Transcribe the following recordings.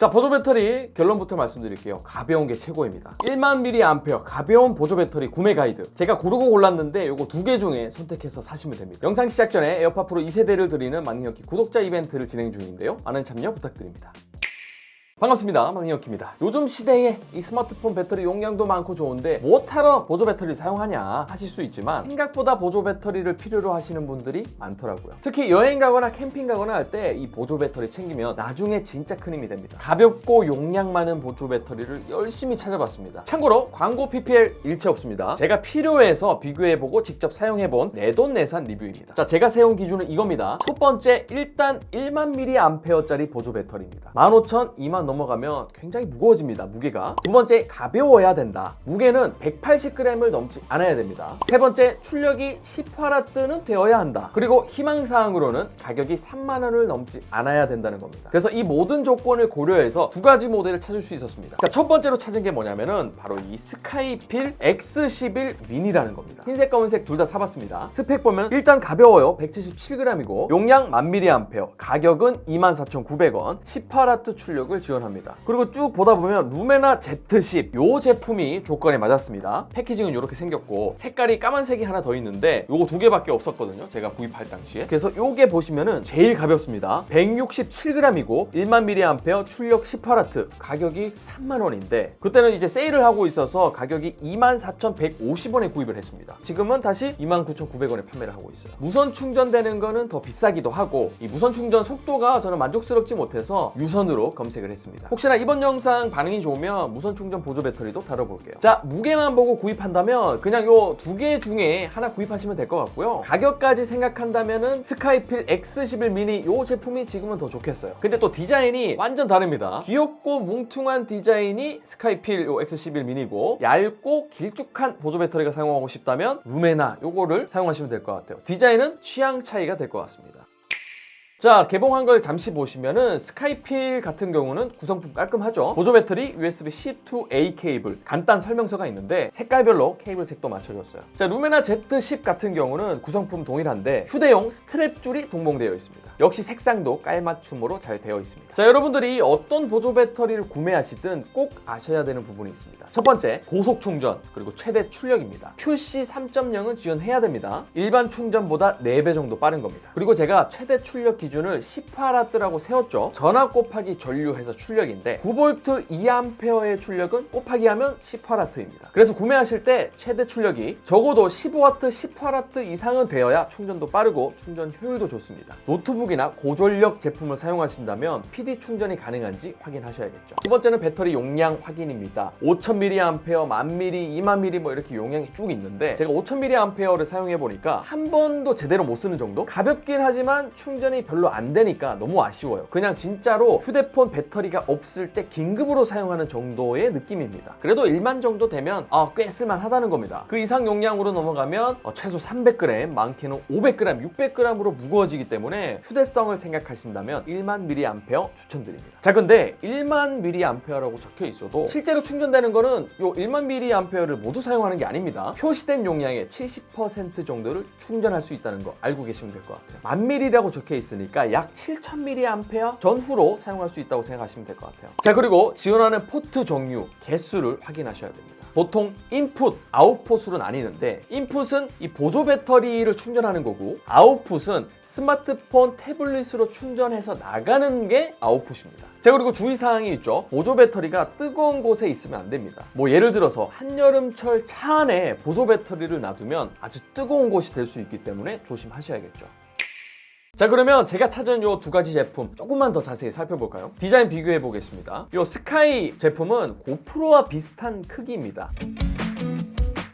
자 보조 배터리 결론부터 말씀드릴게요. 가벼운 게 최고입니다. 1만 mAh 가벼운 보조 배터리 구매 가이드. 제가 고르고 골랐는데 요거 두 개 중에 선택해서 사시면 됩니다. 영상 시작 전에 에어팟 프로 2세대를 드리는 만능혁기 구독자 이벤트를 진행 중인데요. 많은 참여 부탁드립니다 반갑습니다. 만능혁입니다. 요즘 시대에 이 스마트폰 배터리 용량도 많고 좋은데 뭐하러 보조 배터리를 사용하냐 하실 수 있지만 생각보다 보조 배터리를 필요로 하시는 분들이 많더라고요. 특히 여행 가거나 캠핑 가거나 할 때 이 보조 배터리 챙기면 나중에 진짜 큰 힘이 됩니다. 가볍고 용량 많은 보조 배터리를 열심히 찾아봤습니다. 참고로 광고 PPL 일체 없습니다. 제가 필요해서 비교해보고 직접 사용해본 내돈내산 리뷰입니다. 자, 제가 세운 기준은 이겁니다. 첫 번째 일단 1만 mAh짜리 보조 배터리입니다. 15,000, 2만 넘어가면 굉장히 무거워집니다. 무게가. 두 번째 가벼워야 된다. 무게는 180g을 넘지 않아야 됩니다. 세 번째 출력이 10W는 되어야 한다. 그리고 희망사항으로는 가격이 3만 원을 넘지 않아야 된다는 겁니다. 그래서 이 모든 조건을 고려해서 두 가지 모델을 찾을 수 있었습니다. 자, 첫 번째로 찾은 게 뭐냐면은 바로 이 스카이필 X11 미니라는 겁니다. 흰색, 검은색 둘 다 사봤습니다. 스펙 보면 일단 가벼워요. 177g이고 용량 1000mAh, 가격은 24,900원, 10W 출력을 지원합니다. 그리고 쭉 보다 보면 루메나 Z10 요 제품이 조건에 맞았습니다. 패키징은 이렇게 생겼고 색깔이 까만색이 하나 더 있는데 요거 두 개밖에 없었거든요. 제가 구입할 당시에. 그래서 요게 보시면은 제일 가볍습니다. 167g이고 1만 mAh 출력 10W 가격이 3만 원인데 그때는 이제 세일을 하고 있어서 가격이 24,150원에 구입을 했습니다. 지금은 다시 29,900원에 판매를 하고 있어요. 무선 충전되는 거는 더 비싸기도 하고 이 무선 충전 속도가 저는 만족스럽지 못해서 유선으로 검색을 했습니다. 혹시나 이번 영상 반응이 좋으면 무선 충전 보조 배터리도 다뤄볼게요. 자 무게만 보고 구입한다면 그냥 요 두 개 중에 하나 구입하시면 될 것 같고요. 가격까지 생각한다면은 스카이필 X11 미니 요 제품이 지금은 더 좋겠어요. 근데 또 디자인이 완전 다릅니다. 귀엽고 뭉퉁한 디자인이 스카이필 요 X11 미니고 얇고 길쭉한 보조 배터리가 사용하고 싶다면 루메나 요거를 사용하시면 될 것 같아요. 디자인은 취향 차이가 될 것 같습니다. 자 개봉한 걸 잠시 보시면은 스카이필 같은 경우는 구성품 깔끔하죠? 보조 배터리 USB-C to A 케이블. 간단 설명서가 있는데 색깔별로 케이블 색도 맞춰줬어요. 자 루메나 Z10 같은 경우는 구성품 동일한데 휴대용 스트랩 줄이 동봉되어 있습니다. 역시 색상도 깔맞춤으로 잘 되어 있습니다. 자 여러분들이 어떤 보조 배터리를 구매하시든 꼭 아셔야 되는 부분이 있습니다. 첫 번째 고속 충전 그리고 최대 출력입니다. QC 3.0은 지원해야 됩니다. 일반 충전보다 4배 정도 빠른 겁니다. 그리고 제가 최대 출력 기준 을 10W라고 세웠죠. 전압 곱하기 전류해서 출력인데 9V 2A의 출력은 곱하기 하면 10W입니다. 그래서 구매하실 때 최대 출력이 적어도 15W 10W 이상은 되어야 충전도 빠르고 충전 효율도 좋습니다. 노트북이나 고전력 제품을 사용하신다면 PD 충전이 가능한지 확인하셔야겠죠. 두 번째는 배터리 용량 확인입니다. 5000mAh, 1000mAh, 20000mAh 뭐 이렇게 용량이 쭉 있는데 제가 5000mAh를 사용해 보니까 한 번도 제대로 못 쓰는 정도? 가볍긴 하지만 충전이 별로 안 되니까 너무 아쉬워요. 그냥 진짜로 휴대폰 배터리가 없을 때 긴급으로 사용하는 정도의 느낌입니다. 그래도 1만 정도 되면 아, 꽤 쓸만하다는 겁니다. 그 이상 용량으로 넘어가면 어, 최소 300g, 많게는 500g, 600g으로 무거워지기 때문에 휴대성을 생각하신다면 1만 mAh 추천드립니다. 자 근데 1만 mAh라고 적혀 있어도 실제로 충전되는 거는 요 1만 mAh를 모두 사용하는 게 아닙니다. 표시된 용량의 70% 정도를 충전할 수 있다는 거 알고 계시면 될 것 같아요. 만 mAh라고 적혀 있으니 까 약 7000mAh 전후로 사용할 수 있다고 생각하시면 될 것 같아요 자 그리고 지원하는 포트 종류 개수를 확인하셔야 됩니다 보통 인풋, 아웃풋으로 나뉘는데 인풋은 이 보조 배터리를 충전하는 거고 아웃풋은 스마트폰, 태블릿으로 충전해서 나가는 게 아웃풋입니다. 자 그리고 주의사항이 있죠. 보조 배터리가 뜨거운 곳에 있으면 안 됩니다. 뭐 예를 들어서 한여름철 차 안에 보조 배터리를 놔두면 아주 뜨거운 곳이 될 수 있기 때문에 조심하셔야겠죠. 자 그러면 제가 찾은 요 두 가지 제품 조금만 더 자세히 살펴볼까요? 디자인 비교해 보겠습니다. 요 스카이 제품은 고프로와 비슷한 크기입니다.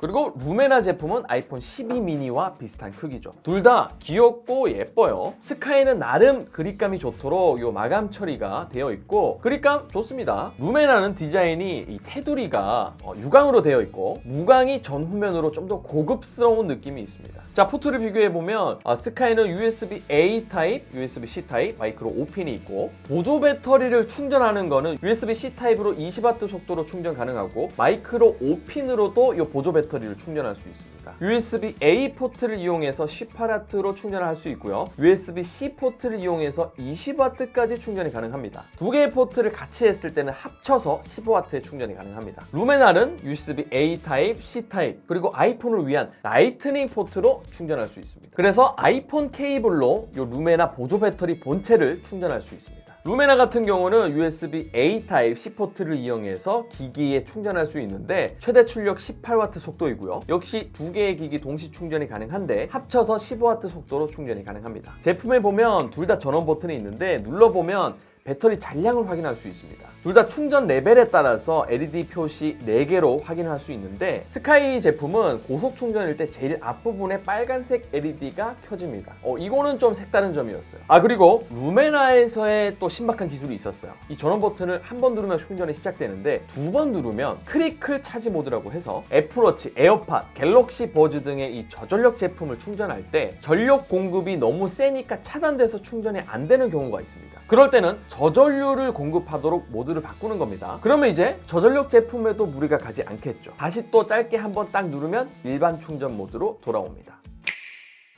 그리고 루메나 제품은 아이폰 12 미니와 비슷한 크기죠. 둘 다 귀엽고 예뻐요. 스카이는 나름 그립감이 좋도록 요 마감 처리가 되어 있고 그립감 좋습니다. 루메나는 디자인이 이 테두리가 어, 유광으로 되어 있고 무광이 전후면으로 좀 더 고급스러운 느낌이 있습니다. 자 포트를 비교해 보면 아, 스카이는 USB A 타입, USB C 타입, 마이크로 5핀이 있고 보조 배터리를 충전하는 거는 USB C 타입으로 20W 속도로 충전 가능하고 마이크로 5핀으로도 이 보조 배터리 배터리를 충전할 수 있습니다. USB-A 포트를 이용해서 18W로 충전을 할 수 있고요. USB-C 포트를 이용해서 20W까지 충전이 가능합니다. 두 개의 포트를 같이 했을 때는 합쳐서 15W의 충전이 가능합니다. 루메날은 USB-A 타입, C 타입, 그리고 아이폰을 위한 라이트닝 포트로 충전할 수 있습니다. 그래서 아이폰 케이블로 이 루메나 보조 배터리 본체를 충전할 수 있습니다. 루메나 같은 경우는 USB-A 타입 C 포트를 이용해서 기기에 충전할 수 있는데 최대 출력 18W 속도이고요. 역시 두 개의 기기 동시 충전이 가능한데 합쳐서 15W 속도로 충전이 가능합니다. 제품에 보면 둘 다 전원 버튼이 있는데 눌러보면 배터리 잔량을 확인할 수 있습니다. 둘 다 충전 레벨에 따라서 LED 표시 4개로 확인할 수 있는데 스카이 제품은 고속 충전일 때 제일 앞부분에 빨간색 LED가 켜집니다. 어, 이거는 좀 색다른 점이었어요. 아 그리고 루메나에서의 또 신박한 기술이 있었어요. 이 전원 버튼을 한 번 누르면 충전이 시작되는데 두 번 누르면 트리클 차지 모드라고 해서 애플워치, 에어팟, 갤럭시 버즈 등의 이 저전력 제품을 충전할 때 전력 공급이 너무 세니까 차단돼서 충전이 안 되는 경우가 있습니다. 그럴 때는 저전류를 공급하도록 모드를 바꾸는 겁니다. 그러면 이제 저전력 제품에도 무리가 가지 않겠죠. 다시 또 짧게 한번 딱 누르면 일반 충전 모드로 돌아옵니다.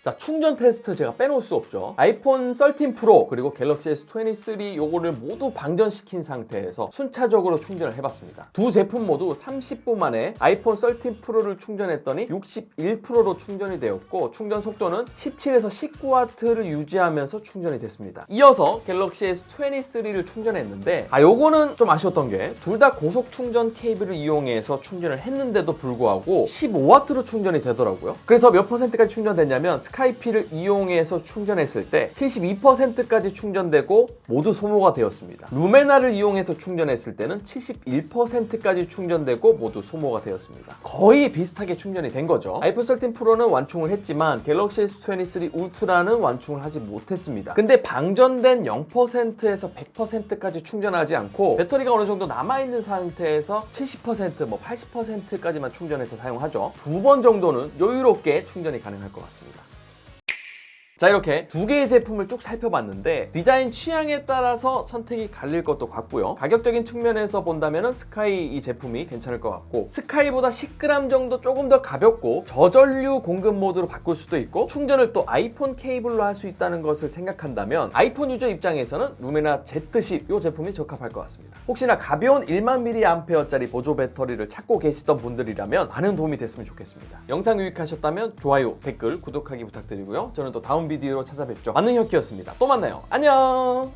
자, 충전 테스트 제가 빼놓을 수 없죠. 아이폰 13 프로 그리고 갤럭시 S23 요거를 모두 방전시킨 상태에서 순차적으로 충전을 해봤습니다. 두 제품 모두 30분 만에 아이폰 13 프로를 충전했더니 61%로 충전이 되었고 충전 속도는 17에서 19W를 유지하면서 충전이 됐습니다. 이어서 갤럭시 S23를 충전했는데 아 요거는 좀 아쉬웠던 게 둘 다 고속 충전 케이블을 이용해서 충전을 했는데도 불구하고 15W로 충전이 되더라고요. 그래서 몇 퍼센트까지 충전됐냐면 스카이피를 이용해서 충전했을 때 72%까지 충전되고 모두 소모가 되었습니다. 루메나를 이용해서 충전했을 때는 71%까지 충전되고 모두 소모가 되었습니다. 거의 비슷하게 충전이 된 거죠. 아이폰 13 프로는 완충을 했지만 갤럭시 S23 울트라는 완충을 하지 못했습니다. 근데 방전된 0%에서 100%까지 충전하지 않고 배터리가 어느 정도 남아있는 상태에서 70%뭐 80%까지만 충전해서 사용하죠. 두 번 정도는 여유롭게 충전이 가능할 것 같습니다. 자 이렇게 두 개의 제품을 쭉 살펴봤는데 디자인 취향에 따라서 선택이 갈릴 것도 같고요. 가격적인 측면에서 본다면 스카이 이 제품이 괜찮을 것 같고 스카이보다 10g 정도 조금 더 가볍고 저전류 공급 모드로 바꿀 수도 있고 충전을 또 아이폰 케이블로 할 수 있다는 것을 생각한다면 아이폰 유저 입장에서는 루메나 Z10 이 제품이 적합할 것 같습니다. 혹시나 가벼운 1만 mAh짜리 보조 배터리를 찾고 계시던 분들이라면 많은 도움이 됐으면 좋겠습니다. 영상 유익하셨다면 좋아요, 댓글, 구독하기 부탁드리고요. 저는 또 다음 비디오로 찾아뵙죠. 만능혁기였습니다. 또 만나요. 안녕